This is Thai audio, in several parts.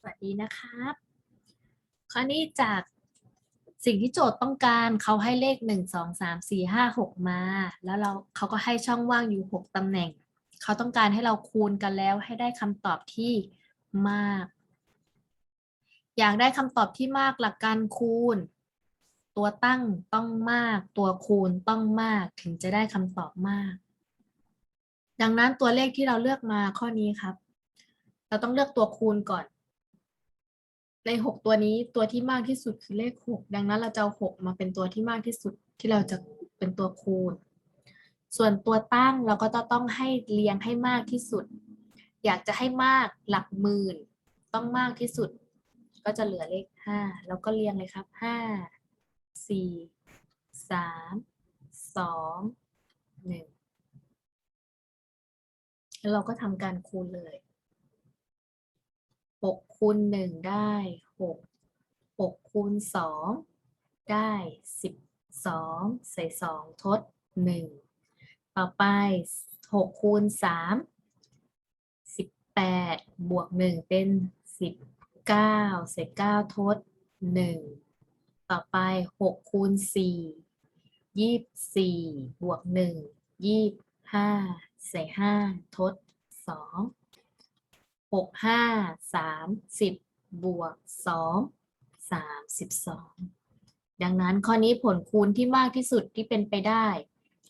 สวัสดีนะครับคราวนี้จากสิ่งที่โจทย์ต้องการเขาให้เลขหนึ่งสองสามสี่ห้าหกมา แล้วเราเขาก็ให้ช่องว่างอยู่หกตำแหน่ง เขาต้องการให้เราคูณกันแล้วให้ได้คำตอบที่มาก อยากได้คำตอบที่มากหลักการคูณ ตัวตั้งต้องมาก ตัวคูณต้องมากถึงจะได้คำตอบมาก ดังนั้นตัวเลขที่เราเลือกมาข้อนี้ครับ เราต้องเลือกตัวคูณก่อน ในหกตัวนี้ตัวที่มากที่สุดคือเลขหกดังนั้นเราจะเอาหกมาเป็นตัวที่มากที่สุดที่เราจะเป็นตัวคูณ ส่วนตัวตั้งเราก็จะต้องให้เรียงให้มากที่สุด อยากจะให้มากหลักหมื่น ต้องมากที่สุด ก็จะเหลือเลขห้าแล้วก็เรียงเลยครับห้าสี่สามสองหนึ่งแล้วเราก็ทำการคูณเลย หกคูณหนึ่งได้หกหกคูณสองได้สิบสองใส่สองทดหนึ่งต่อไปหกคูณสามสิบแปดบวกหนึ่งเป็นสิบเก้าใส่เก้าทดหนึ่งต่อไปหกคูณสี่ยี่สี่บวกหนึ่งยี่ห้าใส่ห้าทดสอง หกห้าสามสิบบวกสองสามสิบสองดังนั้นข้อนี้ผลคูณที่มากที่สุดที่เป็นไปได้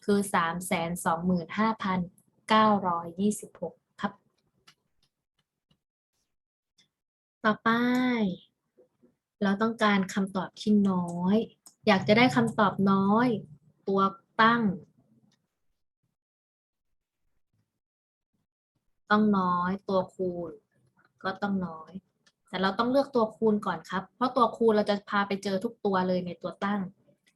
คือสามแสนสองหมื่นห้าพันเก้าร้อยยี่สิบหกครับ ต่อไป เราต้องการคำตอบที่น้อย อยากจะได้คำตอบน้อย ตัวตั้ง ต้องน้อย ตัวคูณ ก็ต้องน้อย แต่เราต้องเลือกตัวคูณก่อนครับ เพราะตัวคูณเราจะพาไปเจอทุกตัวเลยในตัวตั้ง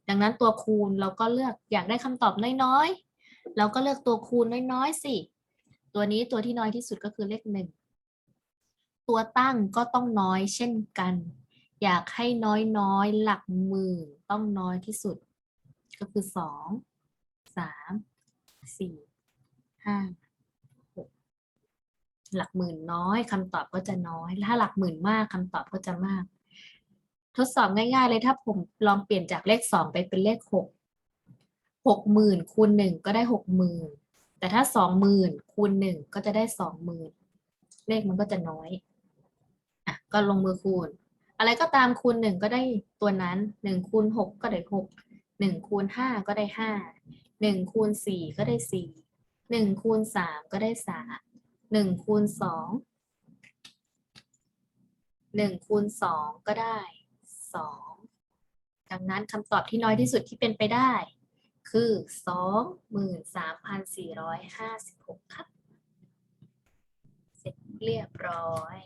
ดังนั้นตัวคูณเราก็เลือกอยากได้คำตอบน้อยๆ เราก็เลือกตัวคูณน้อยๆสิ ตัวนี้ตัวที่น้อยที่สุดก็คือเลขหนึ่ง ตัวตั้งก็ต้องน้อยเช่นกัน อยากให้น้อยๆ หลักหมื่นต้องน้อยที่สุด ก็คือสองสามสี่ห้า หลักหมื่นน้อยคำตอบก็จะน้อย ถ้าหลักหมื่นมากคำตอบก็จะมาก ทดสอบง่าย ๆ เลยถ้าผมลองเปลี่ยนจากเลขสองไปเป็นเลขหกหกหมื่นคูณหนึ่งก็ได้หกหมื่นแต่ถ้าสองหมื่นคูณหนึ่งก็จะได้สองหมื่นเลขมันก็จะน้อยอะก็ลงมือคูณ อะไรก็ตามคูณหนึ่งก็ได้ตัวนั้นหนึ่งคูณหกก็ได้หกหนึ่งคูณห้าก็ได้ห้าหนึ่งคูณสี่ก็ได้สี่หนึ่งคูณสามก็ได้สาม หนึ่งคูณสองหนึ่งคูณสองก็ได้สองดังนั้นคำตอบที่น้อยที่สุดที่เป็นไปได้ คือสองหมื่นสามพันสี่ร้อยห้าสิบหกครับ เสร็จเรียบร้อย